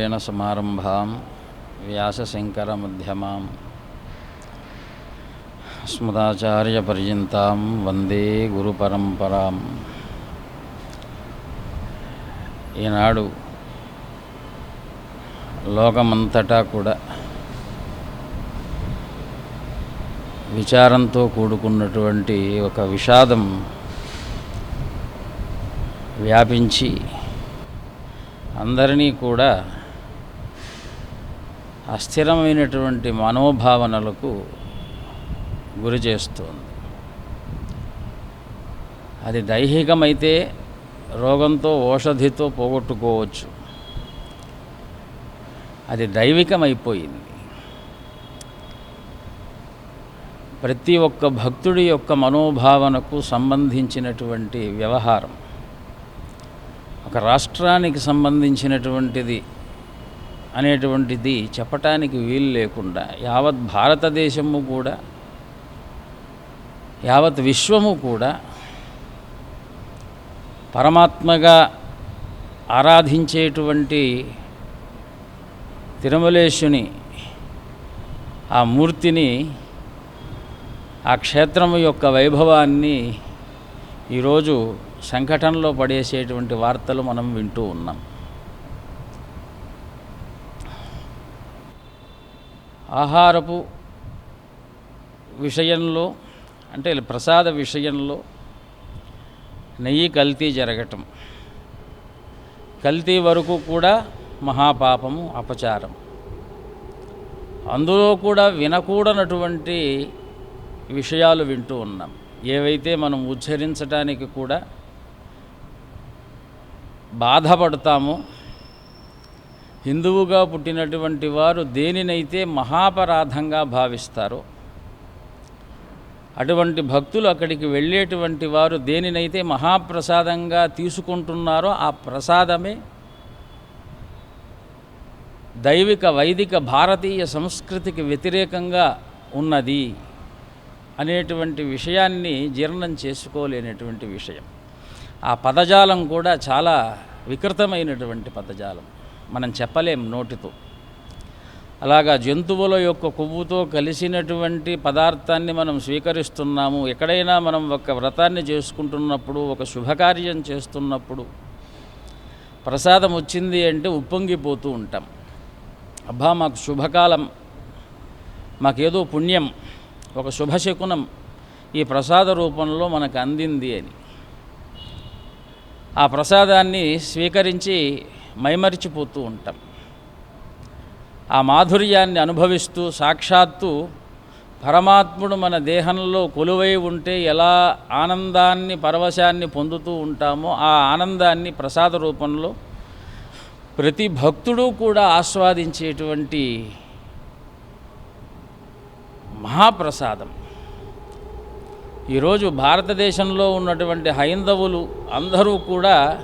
నారాయణసమారంభాం వ్యాసశంకరమధ్యమాం స్మదాచార్యపర్యంతాం వందే గురుపరంపరాం. ఈనాడు లోకమంతటా కూడా విచారంతో కూడుకున్నటువంటి ఒక విషాదం వ్యాపించి అందరినీ కూడా అస్థిరమైనటువంటి మనోభావనలకు గురి చేస్తుంది. అది దైహికమైతే రోగంతో ఓషధితో పోగొట్టుకోవచ్చు. అది దైవికమైపోయింది. ప్రతి ఒక్క భక్తుడి యొక్క మనోభావనకు సంబంధించినటువంటి వ్యవహారం ఒక రాష్ట్రానికి సంబంధించినటువంటిది అనేటువంటిది చెప్పటానికి వీలు లేకుండా యావత్ భారతదేశము కూడా యావత్ విశ్వము కూడా పరమాత్మగా ఆరాధించేటువంటి తిరుమలేశుని ఆ మూర్తిని ఆ క్షేత్రము యొక్క వైభవాన్ని ఈరోజు సంఘటనలో పడేసేటువంటి వార్తలు మనం వింటూ ఉన్నాం. ఆహారపు విషయంలో అంటే ప్రసాద విషయంలో నెయ్యి కల్తీ జరగటం. కల్తీ వరకు కూడా మహాపాపము అపచారం. అందులో కూడా వినకూడనటువంటి విషయాలు వింటూ ఉన్నాం. ఏవైతే మనం ఉచ్చరించడానికి కూడా బాధపడతామో హిందువుగా పుట్టినటువంటి వారు దేనినైతే మహాపరాధంగా భావిస్తారో అటువంటి భక్తులు అక్కడికి వెళ్ళేటువంటి వారు దేనినైతే మహాప్రసాదంగా తీసుకుంటున్నారో ఆ ప్రసాదమే దైవిక వైదిక భారతీయ సంస్కృతికి వ్యతిరేకంగా ఉన్నది అనేటువంటి విషయాన్ని జీర్ణం చేసుకోలేనటువంటి విషయం. ఆ పదజాలం కూడా చాలా వికృతమైనటువంటి పదజాలం. మనం చెప్పలేం నోటితో. అలాగా జంతువుల యొక్క కొవ్వుతో కలిసినటువంటి పదార్థాన్ని మనం స్వీకరిస్తున్నాము. ఎక్కడైనా మనం ఒక వ్రతాన్ని చేసుకుంటున్నప్పుడు ఒక శుభకార్యం చేస్తున్నప్పుడు ప్రసాదం వచ్చింది అంటే ఉప్పొంగిపోతూ ఉంటాం. అబ్బా మాకు శుభకాలం మాకేదో పుణ్యం ఒక శుభశకునం ఈ ప్రసాద రూపంలో మనకు అందింది అని. ఆ ప్రసాదాన్ని స్వీకరించి మైమరిచిపోతూ ఉంటాం. ఆ మాధుర్యాన్ని అనుభవిస్తూ సాక్షాత్తు పరమాత్ముడు మన దేహంలో కొలువై ఉంటే ఎలా ఆనందాన్ని పరవశాన్ని పొందుతూ ఉంటామో ఆ ఆనందాన్ని ప్రసాద రూపంలో ప్రతి భక్తుడు కూడా ఆస్వాదించేటువంటి మహాప్రసాదం. ఈరోజు భారతదేశంలో ఉన్నటువంటి హైందవులు అందరూ కూడా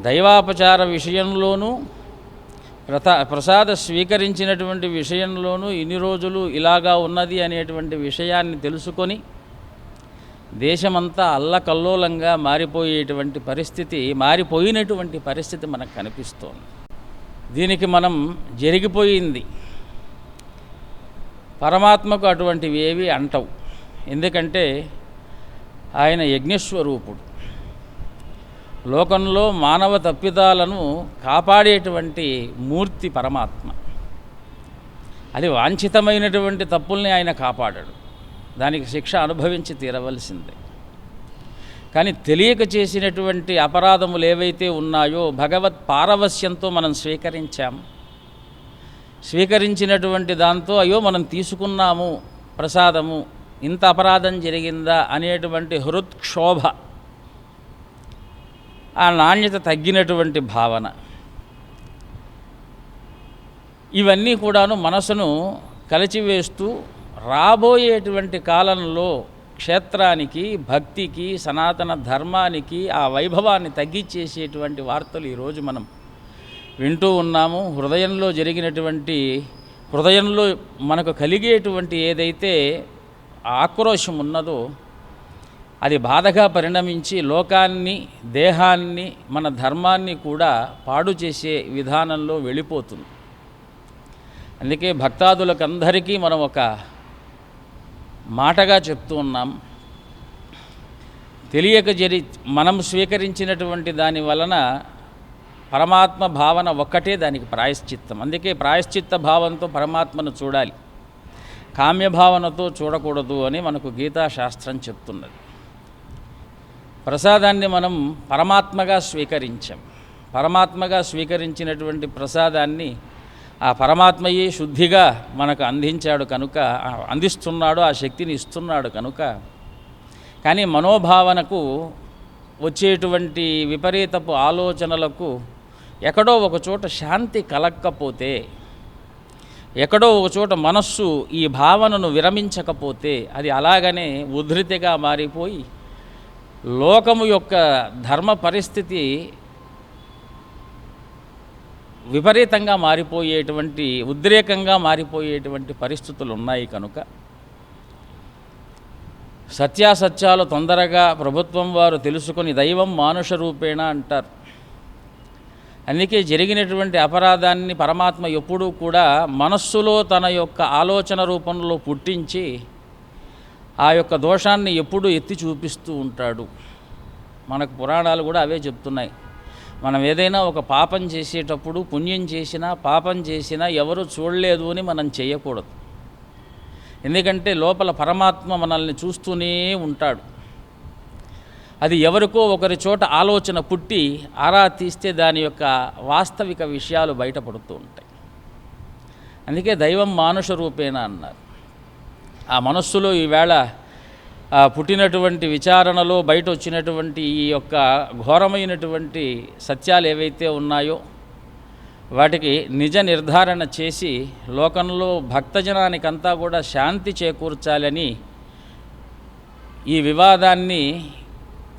దైవాపచార విషయంలోనూ ప్రతా ప్రసాద స్వీకరించినటువంటి విషయంలోనూ ఇన్ని రోజులు ఇలాగా ఉన్నది అనేటువంటి విషయాన్ని తెలుసుకొని దేశమంతా అల్లకల్లోలంగా మారిపోయేటువంటి పరిస్థితి మారిపోయినటువంటి పరిస్థితి మనకు కనిపిస్తోంది. దీనికి మనం జరిగిపోయింది. పరమాత్మకు అటువంటివి ఏవి అంటవు. ఎందుకంటే ఆయన యజ్ఞస్వరూపుడు. లోకంలో మానవ తప్పిదాలను కాపాడేటువంటి మూర్తి పరమాత్మ. అది వాంఛితమైనటువంటి తప్పుల్ని ఆయన కాపాడాడు. దానికి శిక్ష అనుభవించి తీరవలసిందే. కానీ తెలియక చేసినటువంటి అపరాధములు ఏవైతే ఉన్నాయో భగవత్ పారవస్యంతో మనం స్వీకరించాం. స్వీకరించినటువంటి దాంతో అయ్యో మనం తీసుకున్నాము ప్రసాదము ఇంత అపరాధం జరిగిందా అనేటువంటి హృత్క్షోభ ఆ నాణ్యత తగ్గినటువంటి భావన. ఇవన్నీ కూడాను మనసును కలిచివేస్తూ రాబోయేటువంటి కాలంలో క్షేత్రానికి భక్తికి సనాతన ధర్మానికి ఆ వైభవాన్ని తగ్గించేసేటువంటి వార్తలు ఈరోజు మనం వింటూ ఉన్నాము. హృదయంలో జరిగినటువంటి హృదయంలో మనకు కలిగేటువంటి ఏదైతే ఆక్రోశం ఉన్నదో అది బాధగా పరిణమించి లోకాన్ని దేహాన్ని మన ధర్మాన్ని కూడా పాడు చేసే విధానంలో వెళ్ళిపోతుంది. అందుకే భక్తాదులకందరికీ మనం ఒక మాటగా చెప్తూ ఉన్నాం. తెలియక జరి మనం స్వీకరించినటువంటి దాని వలన పరమాత్మ భావన ఒక్కటే దానికి ప్రాయశ్చిత్తం. అందుకే ప్రాయశ్చిత్త భావంతో పరమాత్మను చూడాలి. కామ్యభావనతో చూడకూడదు అని మనకు గీతాశాస్త్రం చెప్తున్నది. ప్రసాదాన్ని మనం పరమాత్మగా స్వీకరించాం. పరమాత్మగా స్వీకరించినటువంటి ప్రసాదాన్ని ఆ పరమాత్మయే శుద్ధిగా మనకు అందించాడు కనుక అందిస్తున్నాడు ఆ శక్తిని ఇస్తున్నాడు కనుక కానీ మనోభావనకు వచ్చేటువంటి విపరీతపు ఆలోచనలకు ఎక్కడో ఒక చోట శాంతి కలక్కపోతే ఎక్కడో ఒక చోట మనస్సు ఈ భావనను విరమించకపోతే అది అలాగనే ఉధృతిగా మారిపోయి లోకము యొక్క ధర్మ పరిస్థితి విపరీతంగా మారిపోయేటువంటి ఉద్రేకంగా మారిపోయేటువంటి పరిస్థితులు ఉన్నాయి కనుక సత్యాసత్యాలు తొందరగా ప్రభుత్వం వారు తెలుసుకొని దైవం మానుష రూపేణ అంటారు. అందుకే జరిగినటువంటి అపరాధాన్ని పరమాత్మ ఎప్పుడూ కూడా మనస్సులో తన యొక్క ఆలోచన రూపంలో పుట్టించి ఆ యొక్క దోషాన్ని ఎప్పుడూ ఎత్తి చూపిస్తూ ఉంటాడు. మనకు పురాణాలు కూడా అవే చెప్తున్నాయి. మనం ఏదైనా ఒక పాపం చేసేటప్పుడు పుణ్యం చేసినా పాపం చేసినా ఎవరు చూడలేదు అని మనం చేయకూడదు. ఎందుకంటే లోపల పరమాత్మ మనల్ని చూస్తూనే ఉంటాడు. అది ఎవరికో ఒకరి చోట ఆలోచన పుట్టి ఆరా తీస్తే దాని యొక్క వాస్తవిక విషయాలు బయటపడుతూ ఉంటాయి. అందుకే దైవం మానుష రూపేణ అన్నారు. ఆ మనస్సులో ఈవేళ పుట్టినటువంటి విచారణలో బయట వచ్చినటువంటి ఈ యొక్క ఘోరమైనటువంటి సత్యాలు ఏవైతే ఉన్నాయో వాటికి నిజ నిర్ధారణ చేసి లోకంలో భక్తజనానికంతా కూడా శాంతి చేకూర్చాలని ఈ వివాదాన్ని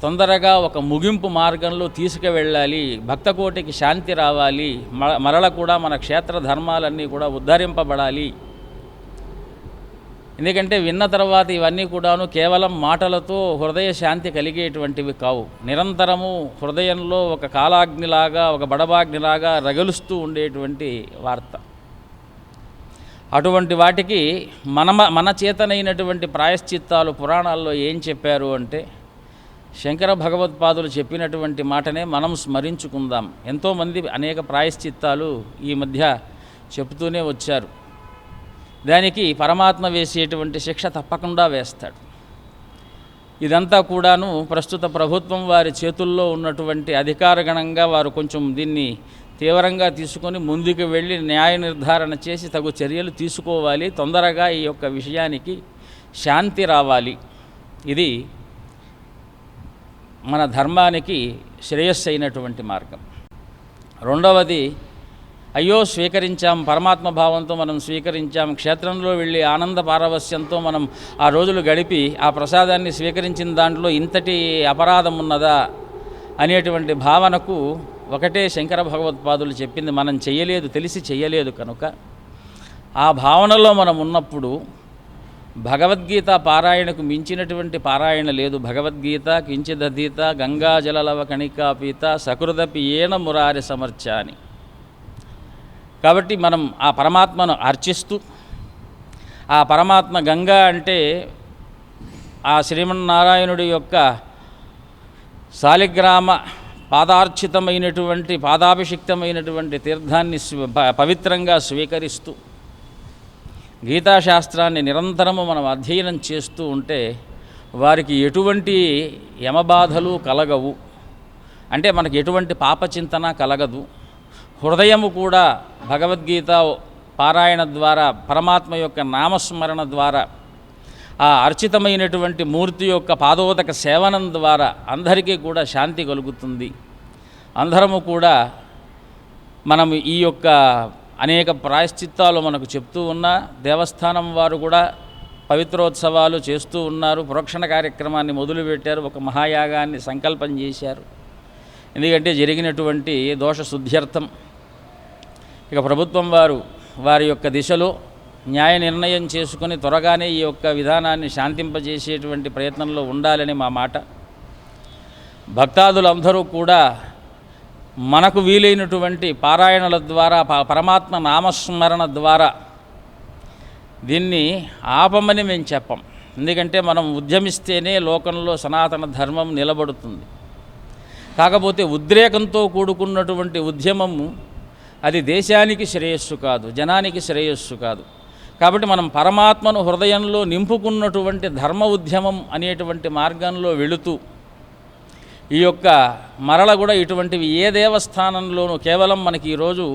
తొందరగా ఒక ముగింపు మార్గంలో తీసుకువెళ్ళాలి భక్తకోటికి శాంతి రావాలి మ- మరల కూడా మన క్షేత్ర ధర్మాలన్నీ కూడా ఉద్ధరింపబడాలి. ఎందుకంటే విన్న తర్వాత ఇవన్నీ కూడాను కేవలం మాటలతో హృదయ శాంతి కలిగేటువంటివి కావు. నిరంతరము హృదయంలో ఒక కాలాగ్నిలాగా ఒక బడబాగ్నిలాగా రగులుస్తూ ఉండేటువంటి వార్త. అటువంటి వాటికి మన మన చేతనైనటువంటి ప్రాయశ్చిత్తాలు పురాణాల్లో ఏం చెప్పారు అంటే శంకర భగవత్పాదులు చెప్పినటువంటి మాటనే మనం స్మరించుకుందాం. ఎంతోమంది అనేక ప్రాయశ్చిత్తాలు ఈ మధ్య చెబుతూనే వచ్చారు. దానికి పరమాత్మ వేసేటువంటి శిక్ష తప్పకుండా వేస్తాడు. ఇదంతా కూడాను ప్రస్తుత ప్రభుత్వం వారి చేతుల్లో ఉన్నటువంటి అధికారగణంగా వారు కొంచెం దీన్ని తీవ్రంగా తీసుకొని ముందుకు వెళ్ళి న్యాయ నిర్ధారణ చేసి తగు చర్యలు తీసుకోవాలి. తొందరగా ఈ యొక్క విషయానికి శాంతి రావాలి. ఇది మన ధర్మానికి శ్రేయస్సు అయినటువంటి మార్గం. రెండవది అయ్యో స్వీకరించాం పరమాత్మ భావంతో మనం స్వీకరించాం క్షేత్రంలో వెళ్ళి ఆనంద పారవస్యంతో మనం ఆ రోజులు గడిపి ఆ ప్రసాదాన్ని స్వీకరించిన దాంట్లో ఇంతటి అపరాధం ఉన్నదా అనేటువంటి భావనకు ఒకటే శంకర భగవత్పాదులు చెప్పింది మనం చెయ్యలేదు తెలిసి చెయ్యలేదు కనుక. ఆ భావనలో మనం ఉన్నప్పుడు భగవద్గీత పారాయణకు మించినటువంటి పారాయణ లేదు. భగవద్గీత కించిదధీత గంగాజలలవ కణికాపీత సకృదపి ఏన మురారి సమర్చ అని కాబట్టి మనం ఆ పరమాత్మను అర్చిస్తూ ఆ పరమాత్మ గంగా అంటే ఆ శ్రీమన్నారాయణుడి యొక్క శాలిగ్రామ పాదార్చితమైనటువంటి పాదాభిషిక్తమైనటువంటి తీర్థాన్ని పవిత్రంగా స్వీకరిస్తూ గీతాశాస్త్రాన్ని నిరంతరము మనం అధ్యయనం చేస్తూ ఉంటే వారికి ఎటువంటి యమబాధలు కలగవు. అంటే మనకి ఎటువంటి పాపచింతన కలగదు. హృదయము కూడా భగవద్గీత పారాయణ ద్వారా పరమాత్మ యొక్క నామస్మరణ ద్వారా ఆ అర్చితమైనటువంటి మూర్తి యొక్క పాదోదక సేవనం ద్వారా అందరికీ కూడా శాంతి కలుగుతుంది. అందరము కూడా మనం ఈ యొక్క అనేక ప్రాయశ్చిత్తాలు మనకు చెప్తూ ఉన్న దేవస్థానం వారు కూడా పవిత్రోత్సవాలు చేస్తూ ఉన్నారు ప్రోక్షణ కార్యక్రమాన్ని మొదలుపెట్టారు ఒక మహాయాగాన్ని సంకల్పం చేశారు. ఎందుకంటే జరిగినటువంటి దోష శుద్ధ్యర్థం ఇక ప్రభుత్వం వారు వారి యొక్క దిశలో న్యాయ నిర్ణయం చేసుకుని త్వరగానే ఈ యొక్క విధానాన్ని శాంతింపజేసేటువంటి ప్రయత్నంలో ఉండాలని మా మాట. భక్తాదులందరూ కూడా మనకు వీలైనటువంటి పారాయణల ద్వారా ప- పరమాత్మ నామస్మరణ ద్వారా దీన్ని ఆపమని మేము చెప్పం. ఎందుకంటే మనం ఉద్యమిస్తేనే లోకంలో సనాతన ధర్మం నిలబడుతుంది. కాకపోతే ఉద్రేకంతో కూడుకున్నటువంటి ఉద్యమము అది దేశానికి శ్రేయస్సు కాదు జనానికి శ్రేయస్సు కాదు. కాబట్టి మనం పరమాత్మను హృదయంలో నింపుకున్నటువంటి ధర్మ ఉద్యమం అనేటువంటి మార్గంలో వెళుతూ ఈ యొక్క మరల కూడా ఇటువంటివి ఏ దేవస్థానంలోనూ కేవలం మనకి ఈరోజు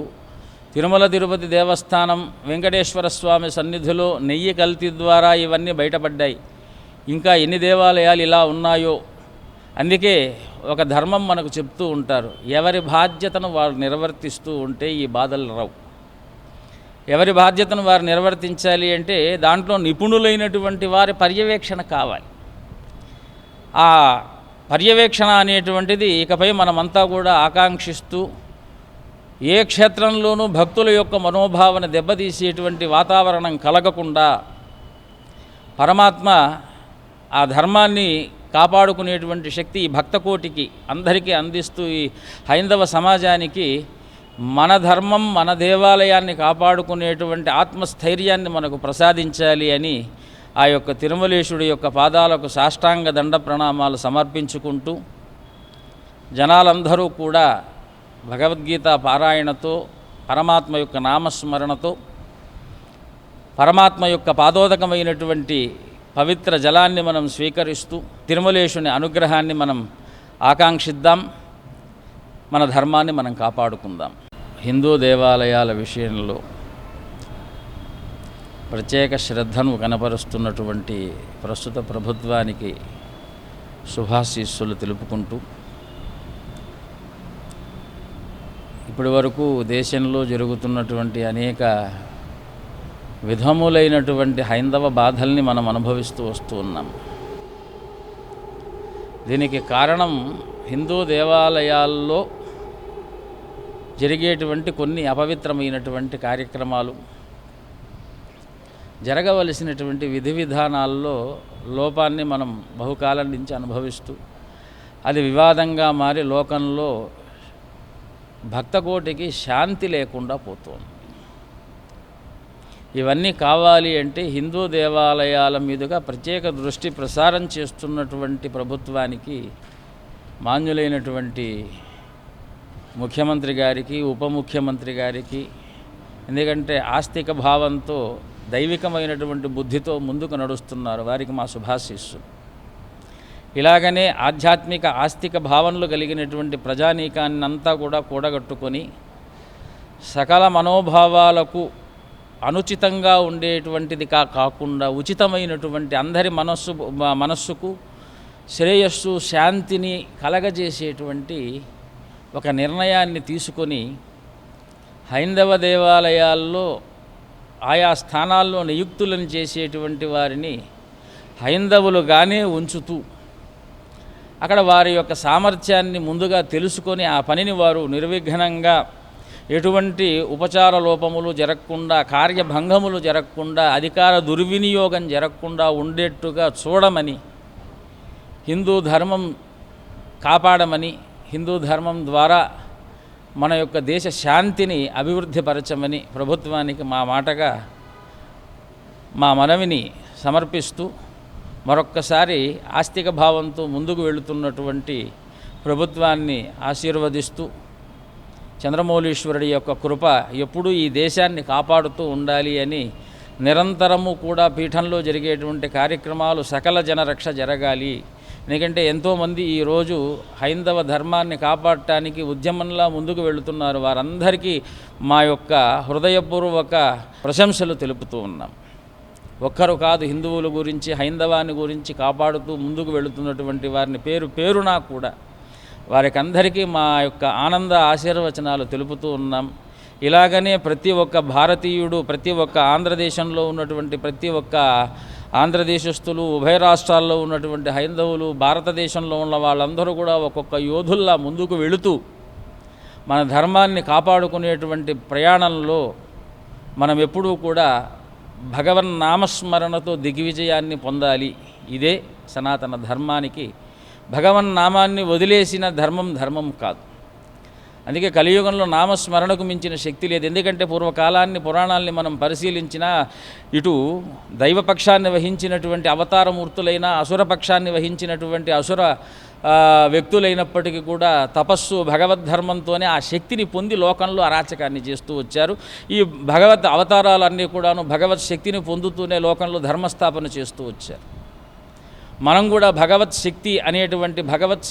తిరుమల తిరుపతి దేవస్థానం వెంకటేశ్వర స్వామి సన్నిధిలో నెయ్యి కల్తీ ద్వారా ఇవన్నీ బయటపడ్డాయి. ఇంకా ఎన్ని దేవాలయాలు ఇలా ఉన్నాయో అందుకే ఒక ధర్మం మనకు చెప్తూ ఉంటారు ఎవరి బాధ్యతను వారు నిర్వర్తిస్తూ ఉంటే ఈ బాధలు రావు. ఎవరి బాధ్యతను వారు నిర్వర్తించాలి అంటే దాంట్లో నిపుణులైనటువంటి వారి పర్యవేక్షణ కావాలి. ఆ పర్యవేక్షణ అనేటువంటిది ఇకపై మనమంతా కూడా ఆకాంక్షిస్తూ ఏ క్షేత్రంలోనూ భక్తుల యొక్క మనోభావన దెబ్బతీసేటువంటి వాతావరణం కలగకుండా పరమాత్మ ఆ ధర్మాన్ని కాపాడుకునేటువంటి శక్తి ఈ భక్తకోటికి అందరికీ అందిస్తూ ఈ హైందవ సమాజానికి మన ధర్మం మన దేవాలయాన్ని కాపాడుకునేటువంటి ఆత్మస్థైర్యాన్ని మనకు ప్రసాదించాలి అని ఆ యొక్క తిరుమలేశుడి యొక్క పాదాలకు సాష్టాంగ దండ ప్రణామాలు సమర్పించుకుంటూ జనాలందరూ కూడా భగవద్గీత పారాయణతో పరమాత్మ యొక్క నామస్మరణతో పరమాత్మ యొక్క పాదోదకమైనటువంటి పవిత్ర జలాన్ని మనం స్వీకరిస్తూ తిరుమలేశుని అనుగ్రహాన్ని మనం ఆకాంక్షిద్దాం. మన ధర్మాన్ని మనం కాపాడుకుందాం. హిందూ దేవాలయాల విషయంలో ప్రత్యేక శ్రద్ధను కనపరుస్తున్నటువంటి ప్రస్తుత ప్రభుత్వానికి శుభాశీస్సులు తెలుపుకుంటూ ఇప్పటి వరకు దేశంలో జరుగుతున్నటువంటి అనేక విధములైనటువంటి హైందవ బాధల్ని మనం అనుభవిస్తూ వస్తూ ఉన్నాం. దీనికి కారణం హిందూ దేవాలయాల్లో జరిగేటువంటి కొన్ని అపవిత్రమైనటువంటి కార్యక్రమాలు. జరగవలసినటువంటి విధి విధానాల్లో లోపాన్ని మనం బహుకాలం నుంచి అనుభవిస్తూ అది వివాదంగా మారి లోకంలో భక్తకోటికి శాంతి లేకుండా పోతుంది. ఇవన్నీ కావాలి అంటే హిందూ దేవాలయాల మీదుగా ప్రత్యేక దృష్టి ప్రసారం చేస్తున్నటువంటి ప్రభుత్వానికి మాన్యులైనటువంటి ముఖ్యమంత్రి గారికి ఉప ముఖ్యమంత్రి గారికి ఎందుకంటే ఆస్తిక భావంతో దైవికమైనటువంటి బుద్ధితో ముందుకు నడుస్తున్నారు వారికి మా శుభాశీస్సు ఇలాగనే ఆధ్యాత్మిక ఆస్తిక భావనలు కలిగినటువంటి ప్రజానీకాన్ని అంతా కూడా కూడగట్టుకొని సకల మనోభావాలకు అనుచితంగా ఉండేటువంటిది కా కాకుండా ఉచితమైనటువంటి అందరి మనస్సు మనస్సుకు శ్రేయస్సు శాంతిని కలగజేసేటువంటి ఒక నిర్ణయాన్ని తీసుకొని హైందవ దేవాలయాల్లో ఆయా స్థానాల్లో నియుక్తులను చేసేటువంటి వారిని హైందవులుగానే ఉంచుతూ అక్కడ వారి యొక్క సామర్థ్యాన్ని ముందుగా తెలుసుకొని ఆ పనిని వారు నిర్విఘ్నంగా ఎటువంటి ఉపచార లోపములు జరగకుండా కార్యభంగములు జరగకుండా అధికార దుర్వినియోగం జరగకుండా ఉండేట్టుగా చూడమని హిందూ ధర్మం కాపాడమని హిందూ ధర్మం ద్వారా మన యొక్క దేశ శాంతిని అభివృద్ధిపరచమని ప్రభుత్వానికి మా మాటగా మా మనవిని సమర్పిస్తూ మరొక్కసారి ఆస్తిక భావంతో ముందుకు వెళుతున్నటువంటి ప్రభుత్వాన్ని ఆశీర్వదిస్తూ చంద్రమౌళీశ్వరుడి యొక్క కృప ఎప్పుడూ ఈ దేశాన్ని కాపాడుతూ ఉండాలి అని నిరంతరము కూడా పీఠంలో జరిగేటువంటి కార్యక్రమాలు సకల జనరక్ష జరగాలి. ఎందుకంటే ఎంతోమంది ఈరోజు హైందవ ధర్మాన్ని కాపాడటానికి ఉద్యమంలా ముందుకు వెళుతున్నారు. వారందరికీ మా యొక్క హృదయపూర్వక ప్రశంసలు తెలుపుతూ ఉన్నాం. ఒక్కరు కాదు హిందువుల గురించి హైందవాన్ని గురించి కాపాడుతూ ముందుకు వెళుతున్నటువంటి వారిని పేరు పేరునా కూడా వారికి అందరికీ మా యొక్క ఆనంద ఆశీర్వచనాలు తెలుపుతూ ఉన్నాం. ఇలాగనే ప్రతి ఒక్క భారతీయుడు ప్రతి ఒక్క ఆంధ్రదేశంలో ఉన్నటువంటి ప్రతి ఒక్క ఆంధ్రదేశస్తులు ఉభయ రాష్ట్రాల్లో ఉన్నటువంటి హైందవులు భారతదేశంలో ఉన్న వాళ్ళందరూ కూడా ఒక్కొక్క యోధుల్లా ముందుకు వెళుతూ మన ధర్మాన్ని కాపాడుకునేటువంటి ప్రయాణంలో మనం ఎప్పుడూ కూడా భగవన్ నామస్మరణతో దిగ్విజయాన్ని పొందాలి. ఇదే సనాతన ధర్మానికి భగవన్ నామాన్ని వదిలేసిన ధర్మం ధర్మం కాదు. అందుకే కలియుగంలో నామస్మరణకు మించిన శక్తి లేదు. ఎందుకంటే పూర్వకాలాన్ని పురాణాల్ని మనం పరిశీలించినా ఇటు దైవపక్షాన్ని వహించినటువంటి అవతారమూర్తులైన అసురపక్షాన్ని వహించినటువంటి అసుర వ్యక్తులైనప్పటికీ కూడా తపస్సు భగవద్ధర్మంతోనే ఆ శక్తిని పొంది లోకంలో అరాచకాన్ని చేస్తూ వచ్చారు. ఈ భగవత్ అవతారాలన్నీ కూడాను భగవత్ శక్తిని పొందుతూనే లోకంలో ధర్మస్థాపన చేస్తూ వచ్చారు. మనం కూడా భగవత్ శక్తి అనేటువంటి భగవత్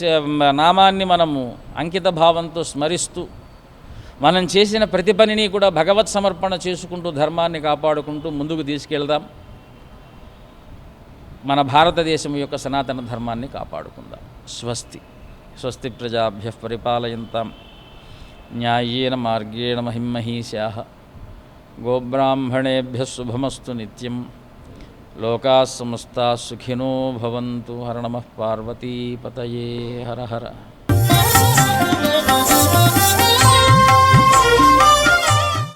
నామాన్ని మనము అంకిత భావంతో స్మరిస్తూ మనం చేసిన ప్రతి పనిని కూడా భగవత్ సమర్పణ చేసుకుంటూ ధర్మాన్ని కాపాడుకుంటూ ముందుకు తీసుకెళ్దాం. మన భారతదేశం యొక్క సనాతన ధర్మాన్ని కాపాడుకుందాం. స్వస్తి. స్వస్తి ప్రజాభ్య పరిపాలయంతాం. న్యాయేన మార్గేణ మహిమహీశా. గోబ్రాహ్మణేభ్య శుభమస్తు నిత్యం. लोका समस्ता सुखिनो भवन्तु। हर नमः पार्वती पतये। हर हर।